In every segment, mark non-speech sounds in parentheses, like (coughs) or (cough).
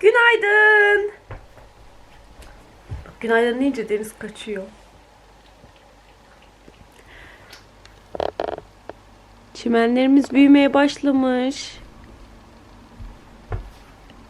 Günaydın. Günaydın deyince Deniz kaçıyor. Çimenlerimiz büyümeye başlamış.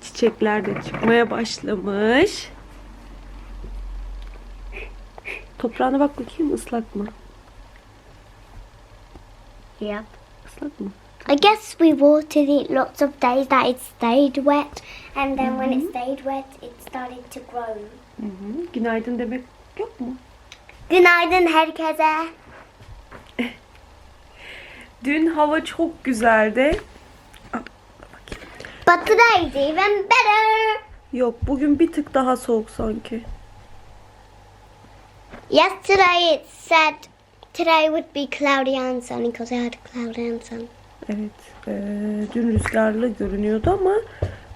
Çiçekler de çıkmaya başlamış. Toprağına bak bakayım ıslak mı? Yep. Islak mı? I guess we watered it lots of days that it stayed wet, and then when it stayed wet, it started to grow. Hı hı. Günaydın demek yok mu? Günaydın herkese. (laughs) Dün hava çok güzeldi. But today's even better. Yok bugün bir tık daha soğuk sanki. Yesterday it said today would be cloudy and sunny because I had cloudy and sun. Evet. eee, dün rüzgarlı görünüyordu ama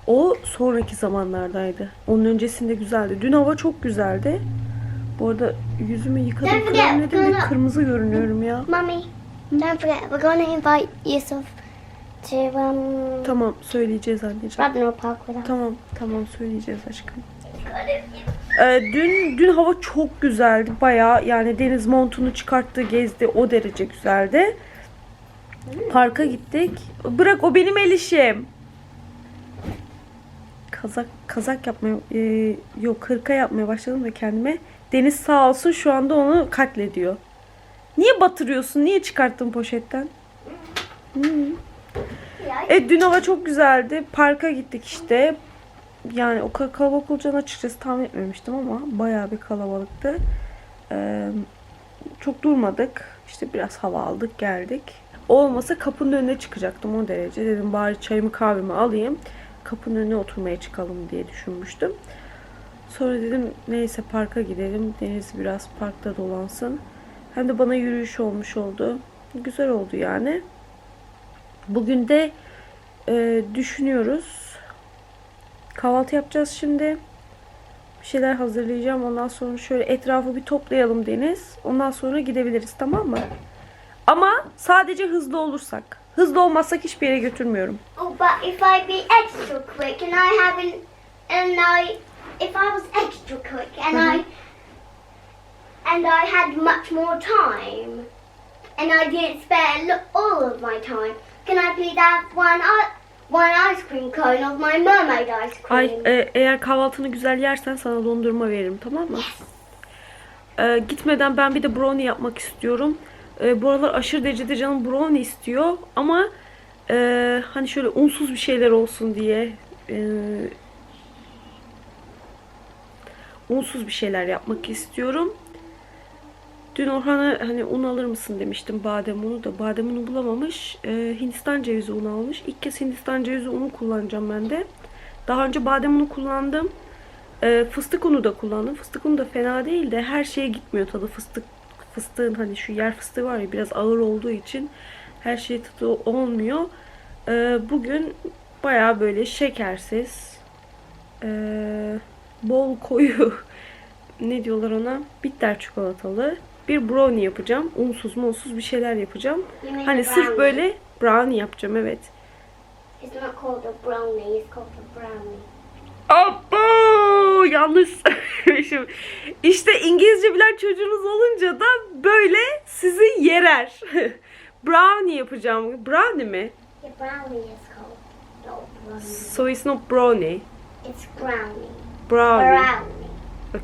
o sonraki zamanlardaydı. Onun öncesinde güzeldi. Dün hava çok güzeldi. Bu arada yüzümü yıkadım. Kremledim ve kırmızı görünüyorum ya. Mummy, don't forget we're going to invite Yusuf to um Tamam söyleyeceğiz anneciğim. Radnor Park with us. Tamam tamam söyleyeceğiz aşkım. Ee, dün dün hava çok güzeldi. Bayağı yani deniz montunu çıkarttı, gezdi. O derece güzeldi. Parka gittik. Bırak o benim el işim. Kazak kazak yapmaya e, yok hırka yapmaya başladım da kendime. Deniz sağ olsun şu anda onu katlediyor. Niye batırıyorsun? Niye çıkarttın poşetten? Evet dün hava çok güzeldi. Parka gittik işte. Yani o kadar kalabalık olacağını açıkçası tahmin etmemiştim ama bayağı bir kalabalıktı. Ee, çok durmadık. İşte biraz hava aldık geldik. Olmasa kapının önüne çıkacaktım o derece. Dedim bari çayımı kahvemi alayım. Kapının önüne oturmaya çıkalım diye düşünmüştüm. Sonra dedim neyse parka gidelim. Deniz biraz parkta dolansın. Hem de bana yürüyüş olmuş oldu. Güzel oldu yani. Bugün de e, düşünüyoruz. Kahvaltı yapacağız şimdi. Bir şeyler hazırlayacağım. Ondan sonra şöyle etrafı bir toplayalım Deniz. Ondan sonra gidebiliriz tamam mı? Ama sadece hızlı olursak. Hızlı olmazsak hiçbir yere götürmüyorum. Oh, but if I be extra quick and I haven't, and I, if I was extra quick and I, and I had much more time, and I didn't spare all of my time, can I please have one, one ice cream cone of my mermaid ice cream? Ay, e, eğer kahvaltını güzel yersen sana dondurma veririm tamam mı? E, gitmeden ben bir de brownie yapmak istiyorum. E, bu aralar aşırı derecede canım brownie istiyor ama e, hani şöyle unsuz bir şeyler olsun diye e, unsuz bir şeyler yapmak istiyorum. Dün Orhan'a hani un alır mısın demiştim badem unu da badem unu bulamamış. E, Hindistan cevizi unu almış. İlk kez Hindistan cevizi unu kullanacağım ben de. Daha önce badem unu kullandım. E, fıstık unu da kullandım. Fıstık unu da fena değil de her şeye gitmiyor tadı. Fıstık fıstığın hani şu yer fıstığı var ya biraz ağır olduğu için her şey tadı olmuyor. E, bugün baya böyle şekersiz e, bol koyu (laughs) ne diyorlar ona bitter çikolatalı bir brownie yapacağım. Unsuz munsuz bir şeyler yapacağım. Mean Hani a sırf brownie? böyle brownie yapacağım evet. It's not called a brownie, it's called a brownie. Abo yanlış söylemişim. İşte İngilizce bilen çocuğunuz olunca da böyle sizi yerer. (laughs) brownie yapacağım. Brownie mi? Yeah, brownie is called, not brownie. So it's not brownie. It's brownie. Brownie. Brownie.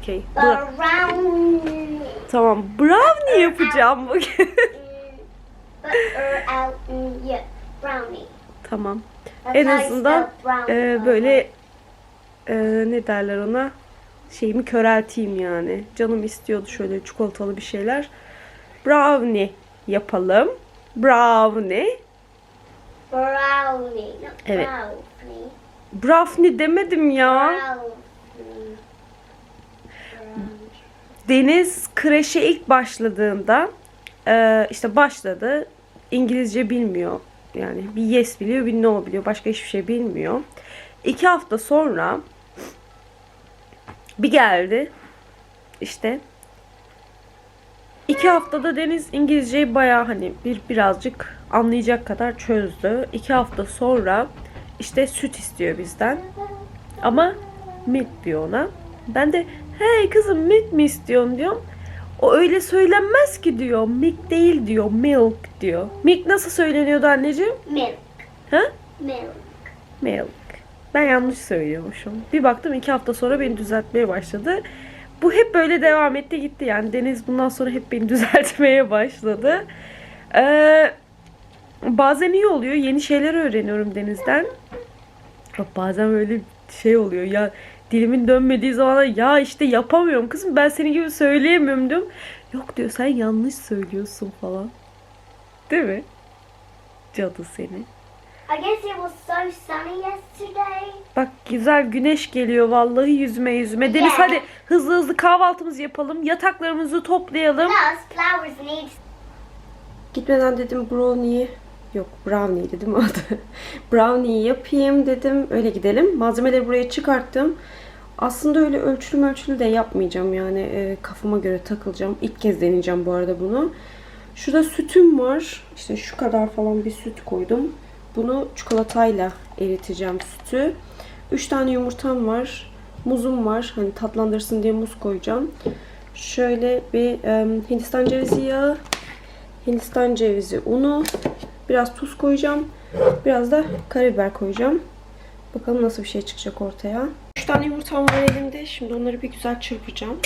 Okay. Bra- Brownie. tamam. Brownie yapacağım bugün. (laughs) Brownie. tamam. En azından e, böyle e, ne derler ona şeyimi körelteyim yani. Canım istiyordu şöyle çikolatalı bir şeyler. Brownie yapalım. Brownie. brownie, Evet. brownie. Brownie demedim ya. Brownie. Deniz kreşe ilk başladığında e, işte başladı. İngilizce bilmiyor. Yani bir yes biliyor bir no biliyor. Başka hiçbir şey bilmiyor. İki hafta sonra bir geldi. İşte iki haftada Deniz İngilizceyi baya hani bir birazcık anlayacak kadar çözdü. İki hafta sonra işte süt istiyor bizden. Ama milk diyor ona. Ben de hey kızım milk mi istiyorsun diyorum. O öyle söylenmez ki diyor. Milk değil diyor. Milk diyor. Milk nasıl söyleniyordu anneciğim? Milk. Ha? Milk. Milk. Ben yanlış söylüyormuşum. Bir baktım iki hafta sonra beni düzeltmeye başladı. Bu hep böyle devam etti gitti yani. Deniz bundan sonra hep beni (laughs) düzeltmeye başladı. Ee, bazen iyi oluyor. Yeni şeyler öğreniyorum Deniz'den. Bazen böyle şey oluyor ya dilimin dönmediği zaman ya işte yapamıyorum kızım ben senin gibi söyleyemiyorum diyorum. Yok diyor sen yanlış söylüyorsun falan. Değil mi? Cadı seni. I guess it was so sunny yesterday. Bak güzel güneş geliyor vallahi yüzme yüzme. Deniz Yeah. hadi hızlı hızlı kahvaltımızı yapalım. Yataklarımızı toplayalım. Plus, flowers need Gitmeden dedim brownie yok brownie'ydi değil mi adı? (laughs) brownie yapayım dedim. Öyle gidelim. Malzemeleri buraya çıkarttım. Aslında öyle ölçülü ölçülü de yapmayacağım yani e, kafama göre takılacağım. İlk kez deneyeceğim bu arada bunu. Şurada sütüm var. İşte şu kadar falan bir süt koydum. Bunu çikolatayla eriteceğim sütü. 3 tane yumurtam var. Muzum var. Hani tatlandırsın diye muz koyacağım. Şöyle bir e, Hindistan cevizi yağı, Hindistan cevizi unu, biraz tuz koyacağım. Biraz da karabiber koyacağım. Bakalım nasıl bir şey çıkacak ortaya. 3 tane yumurtam var elimde. Şimdi onları bir güzel çırpacağım.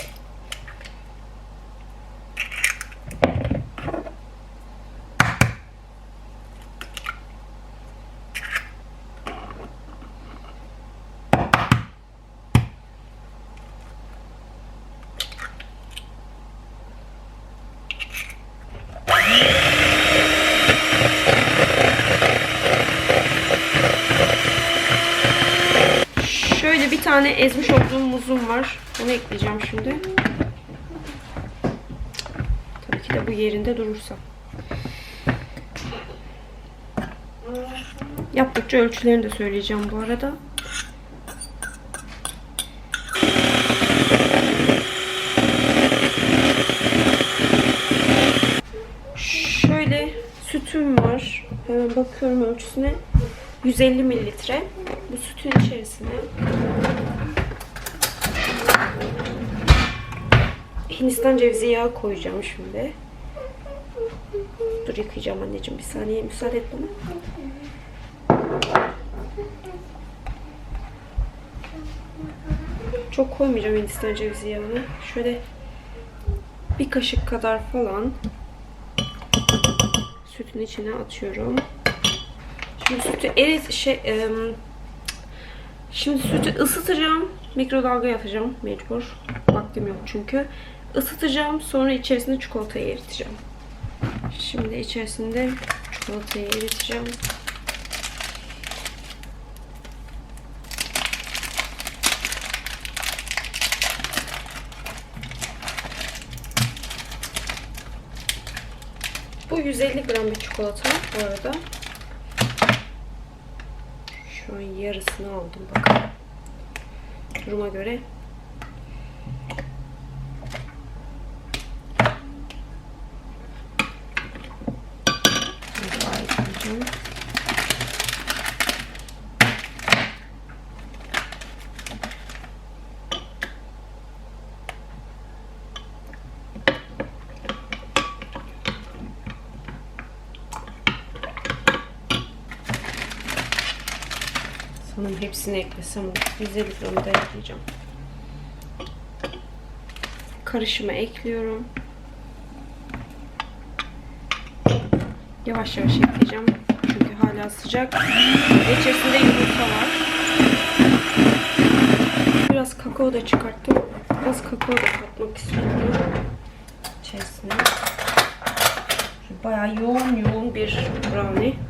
Şöyle bir tane ezmiş olduğum muzum var. Onu ekleyeceğim şimdi. Tabii ki de bu yerinde durursa. Yaptıkça ölçülerini de söyleyeceğim bu arada. Şöyle sütüm var. Hemen bakıyorum ölçüsüne. 150 mililitre. Bu sütün içerisine Hindistan cevizi yağı koyacağım şimdi. Dur yıkayacağım anneciğim bir saniye müsaade et bana. Çok koymayacağım Hindistan cevizi yağını. Şöyle bir kaşık kadar falan sütün içine atıyorum. Şimdi sütü erit şey em, şimdi sütü ısıtacağım. Mikrodalgaya atacağım mecbur. Vaktim yok çünkü. Isıtacağım. Sonra içerisinde çikolatayı eriteceğim. Şimdi içerisinde çikolatayı eriteceğim. Bu 150 gram bir çikolata bu arada. Şu an yarısını aldım bakalım. Duruma göre. Bunu daha ekleyeceğim. Sanırım hepsini eklesem olur. 150 gram da ekleyeceğim. Karışıma ekliyorum. Yavaş yavaş ekleyeceğim. Çünkü hala sıcak. Ve içerisinde yumurta var. Biraz kakao da çıkarttım. Biraz kakao da katmak istiyorum. İçerisine. Bayağı yoğun yoğun bir brownie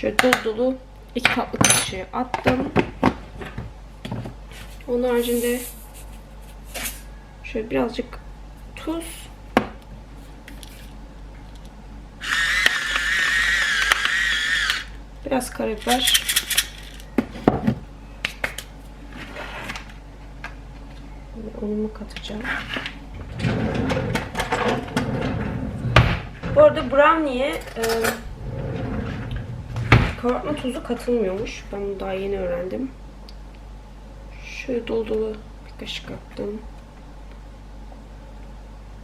Şöyle dolu dolu iki tatlı kaşığı attım. Onun haricinde şöyle birazcık tuz. Biraz karabiber. Unumu katacağım. Bu arada brownie'ye e, kabartma tozu katılmıyormuş. Ben bunu daha yeni öğrendim. Şöyle dolu dolu bir kaşık attım.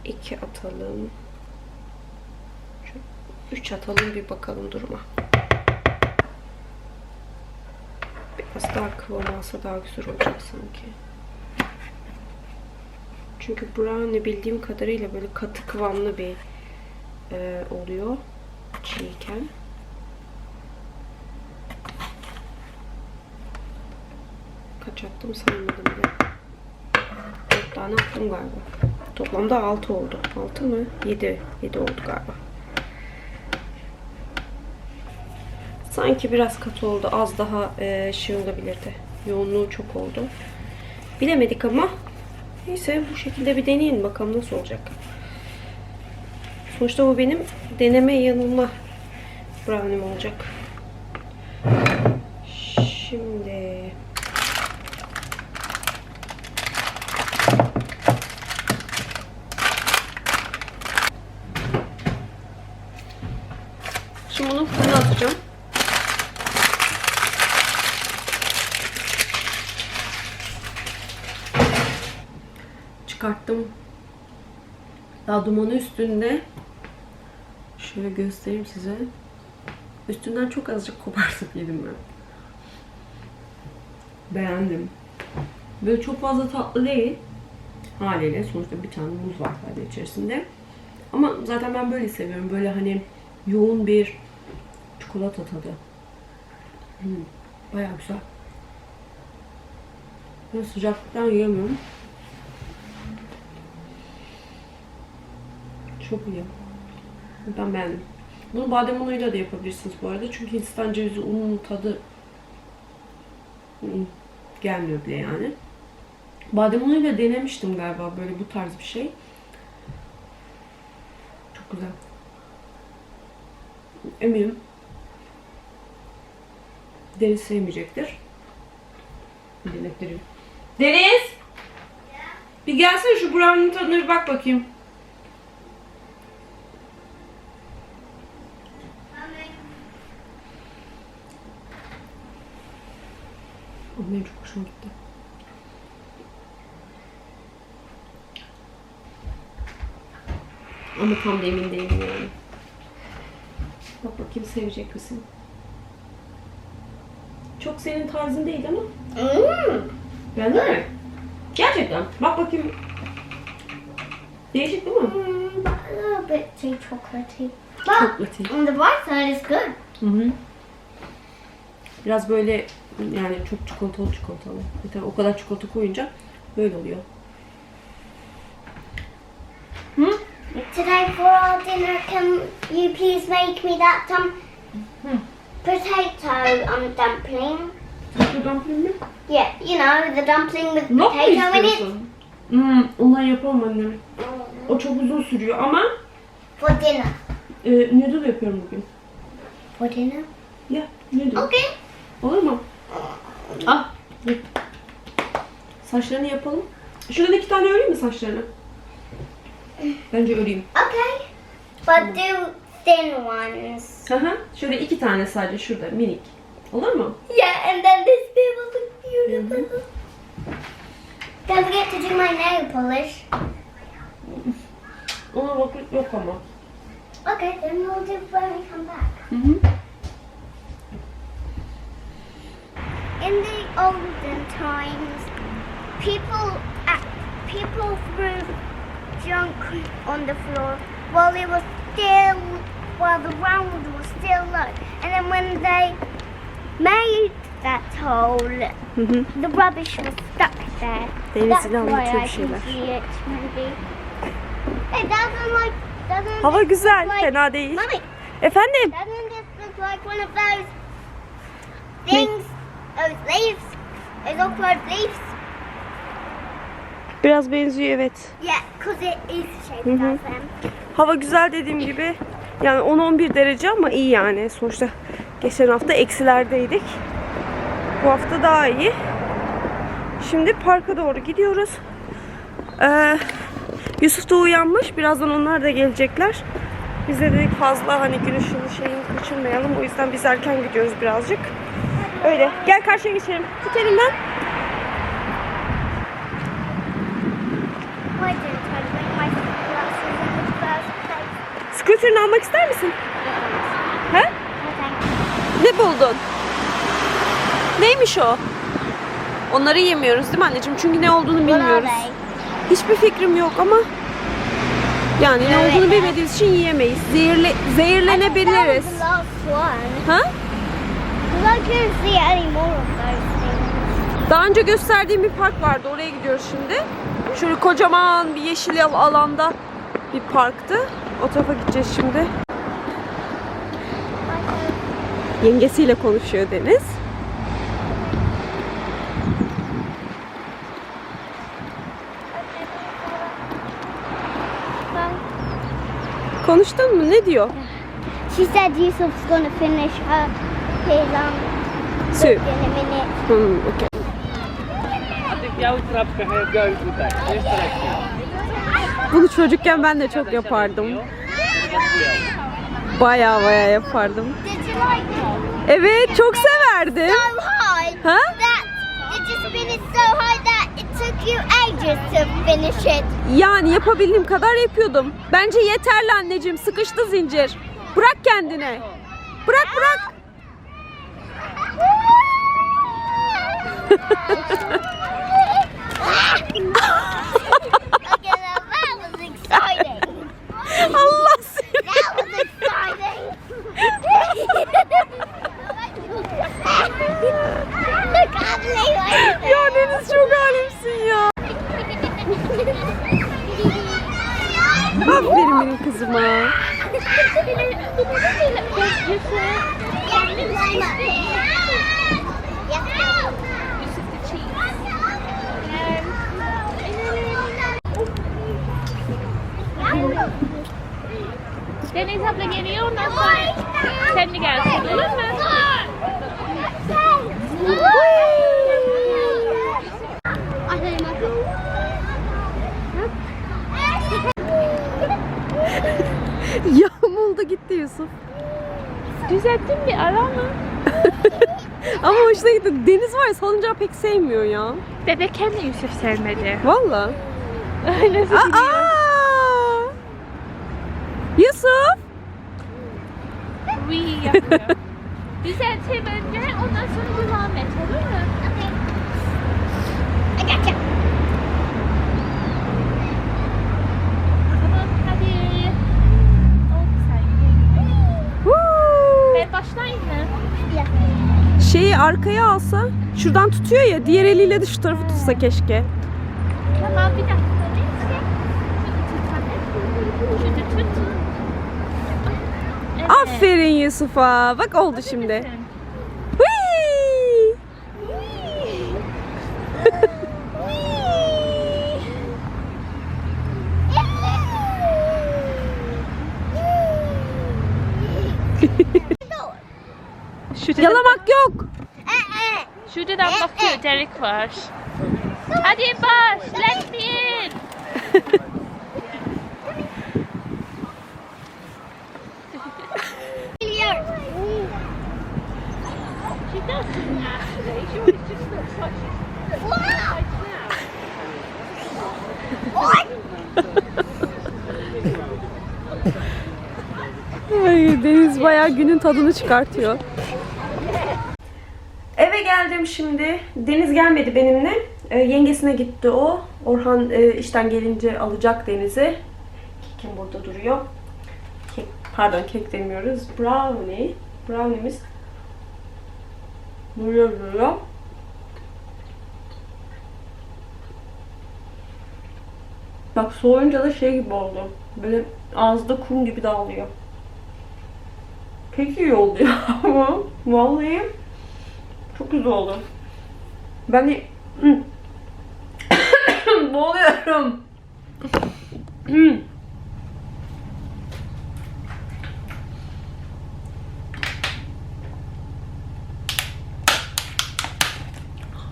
İki atalım. Şu üç atalım bir bakalım duruma. Biraz daha kıvam alsa daha güzel olacak sanki. Çünkü brownie bildiğim kadarıyla böyle katı kıvamlı bir e, oluyor çiğken. Kaç attım saymadım bile. 4 tane attım galiba. Toplamda 6 oldu. 6 mı? 7. 7 oldu galiba. Sanki biraz katı oldu. Az daha e, şey olabilirdi. Yoğunluğu çok oldu. Bilemedik ama neyse bu şekilde bir deneyin bakalım nasıl olacak. Sonuçta bu benim deneme yanılma brownie'm olacak. Şimdi bunu fırına atacağım. Çıkarttım. Daha dumanı üstünde. Şöyle göstereyim size. Üstünden çok azıcık kopartıp yedim ben. Beğendim. Böyle çok fazla tatlı değil. Haliyle sonuçta bir tane muz var sadece içerisinde. Ama zaten ben böyle seviyorum. Böyle hani yoğun bir çikolata tadı. Hmm, bayağı güzel. Ben sıcaklıktan yiyemiyorum. Çok iyi. Ben beğendim. Bunu badem unuyla da yapabilirsiniz bu arada. Çünkü Hindistan cevizi ununun tadı gelmiyor bile yani. Badem unuyla denemiştim galiba böyle bu tarz bir şey. Çok güzel. Eminim Deniz sevmeyecektir. Denetlerim. Deniz! Bir gelsene şu brownie'nin tadına bir bak bakayım. Benim çok hoşuma gitti. Ama tam da emin değilim yani. Bak bakayım sevecek misin? Çok senin tarzın değil ama. Mm. Beğendin mi? Gerçekten. Bak bakayım. Değişik değil mi? Mm, but a little bit too chocolatey. But Chocolatey. on the right side is good. Hı hı. Biraz böyle yani çok çikolatalı çikolatalı. Tabii o kadar çikolata koyunca böyle oluyor. Hı? Today for our dinner, can you please make me that um Hmm. potato um dumpling? Şu dumpling mi? Yeah, you know the dumpling with Not potato in it. Hmm, ondan yapamam annem. O çok uzun sürüyor ama For dinner. e, noodle yapıyorum bugün. For dinner. Ya noodle. Okay. Olur mu? Ah. dur. Saçlarını yapalım. Şuradan iki tane öreyim mi saçlarını? Bence öreyim. Okay. But do thin ones. Hı hı. Şöyle iki tane sadece şurada minik. Olur mu? Yeah, and then this bit will look beautiful. Don't forget to do my nail polish. Ona vakit yok ama. Okay, then we'll do when we come back. Hı hı. In the olden times, people uh, people threw junk on the floor while it was still while the ground was still low, and then when they made that hole, hı. the rubbish was stuck there. Deniz That's yine why I can see it, maybe. It doesn't like doesn't Hava güzel, like- fena değil. Mommy, Efendim? doesn't this look like one of those things? Those leaves? Those awkward leaves? Biraz benziyor evet. İs like them. Hava güzel dediğim gibi. Yani 10-11 derece ama iyi yani. Sonuçta geçen hafta eksilerdeydik. Bu hafta daha iyi. Şimdi parka doğru gidiyoruz. Ee, Yusuf da uyanmış. Birazdan onlar da gelecekler. Biz de dedik fazla hani gün ışığını şeyini kaçırmayalım. O yüzden biz erken gidiyoruz birazcık. Öyle. Gel karşıya geçelim. Tut elimden. Why didn't I bring my glasses in the first Scooter'ını almak ister misin? He? Ne buldun? Neymiş o? Onları yemiyoruz değil mi anneciğim? Çünkü ne olduğunu bilmiyoruz. Hiçbir fikrim yok ama yani ne olduğunu bilmediğimiz için yiyemeyiz. Zehirle, zehirlenebiliriz. Ha? Daha önce gösterdiğim bir park vardı. Oraya gidiyoruz şimdi. Şöyle kocaman bir yeşil al- alanda bir parktı. O tarafa gideceğiz şimdi. Yengesiyle konuşuyor Deniz. Konuştun mu? Ne diyor? She said Yusuf's gonna finish her his um Soup. in a minute. Hmm, okay. I think the old club can have go with that. Bunu çocukken ben de çok yapardım. Baya baya yapardım. Evet çok severdim. Ha? Yani yapabildiğim kadar yapıyordum. Bence yeterli anneciğim. Sıkıştı zincir. Bırak kendine. Bırak bırak. (laughs) (laughs) okay, now that was exciting. Allah seni. That was exciting. Look, I believe I Ya Deniz çok alemsin ya. Aferin benim kızıma. Deniz abla geliyor ondan sonra sen de gelsin olur mu? Yağmurda gitti Yusuf. Düzelttin bir ara mı? Ama hoşuna gitti. Deniz var ya salıncağı pek sevmiyor ya. Bebek kendi Yusuf sevmedi. Valla. Nasıl biliyor? (laughs) Düzelteyim önce ondan sonra devam et olur mu? I gotcha. Tamam hadi. Woo! Ben başlayayım mı? Şeyi arkaya alsa. Şuradan tutuyor ya. Diğer eliyle de şu tarafı tutsa keşke. Tamam bir dakika. Şunu tut hadi. Şunu tut. Evet. Aferin Yusuf'a. Bak oldu şimdi. Misin? (laughs) Yalamak yok. şuradan bakıyor Derek var. Hadi baş. Let me in. Deniz bayağı günün tadını çıkartıyor. Eve geldim şimdi. Deniz gelmedi benimle. Ee, yengesine gitti o. Orhan e, işten gelince alacak Deniz'i. Kekim burada duruyor. Kek, pardon kek demiyoruz. Brownie. Brownie'miz duruyor duruyor. Bak soğuyunca da şey gibi oldu. Böyle ağızda kum gibi dağılıyor. Pek iyi oldu (laughs) ya ama vallahi çok güzel oldu. Ben (coughs) (coughs) boğuluyorum. (coughs)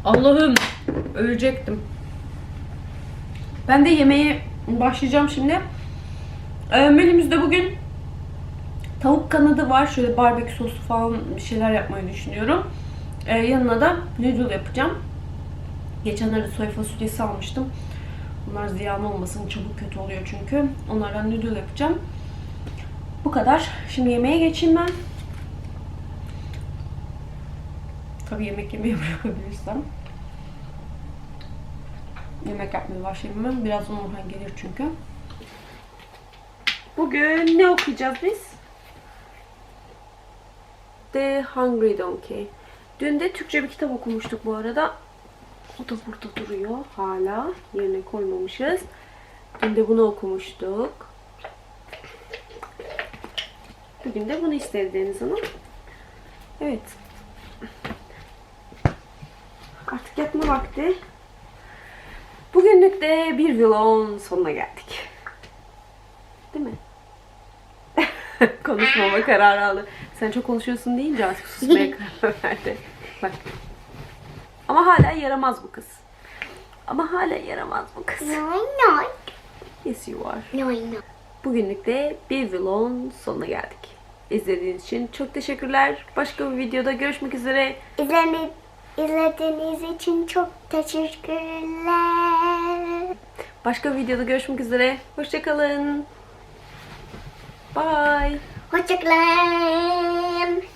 Allah'ım ölecektim. Ben de yemeğe başlayacağım şimdi. Ee, menümüzde bugün Tavuk kanadı var. Şöyle barbekü soslu falan bir şeyler yapmayı düşünüyorum. Ee, yanına da noodle yapacağım. Geçenlerde soya fasulyesi almıştım. Bunlar ziyan olmasın. Çabuk kötü oluyor çünkü. Onlardan noodle yapacağım. Bu kadar. Şimdi yemeğe geçeyim ben. Tabii yemek yemeyi (laughs) bırakabilirsem. Yemek yapmaya başlayayım ben. Birazdan Orhan gelir çünkü. Bugün ne okuyacağız biz? The Hungry Donkey. Dün de Türkçe bir kitap okumuştuk bu arada. O da burada duruyor hala. Yerine koymamışız. Dün de bunu okumuştuk. Bugün de bunu istedi Deniz Hanım. Evet. Artık yatma vakti. Bugünlük de bir vlogun sonuna geldik. Değil mi? (laughs) Konuşmama karar aldı. Sen çok konuşuyorsun deyince artık susmaya (laughs) karar verdi. Bak. Ama hala yaramaz bu kız. Ama hala yaramaz bu kız. No, no. Yes you are. No, no. Bugünlük de bir vlogun sonuna geldik. İzlediğiniz için çok teşekkürler. Başka bir videoda görüşmek üzere. İzlediğiniz, izlediğiniz için çok teşekkürler. Başka bir videoda görüşmek üzere. Hoşçakalın. Bye. Hoşçakalın.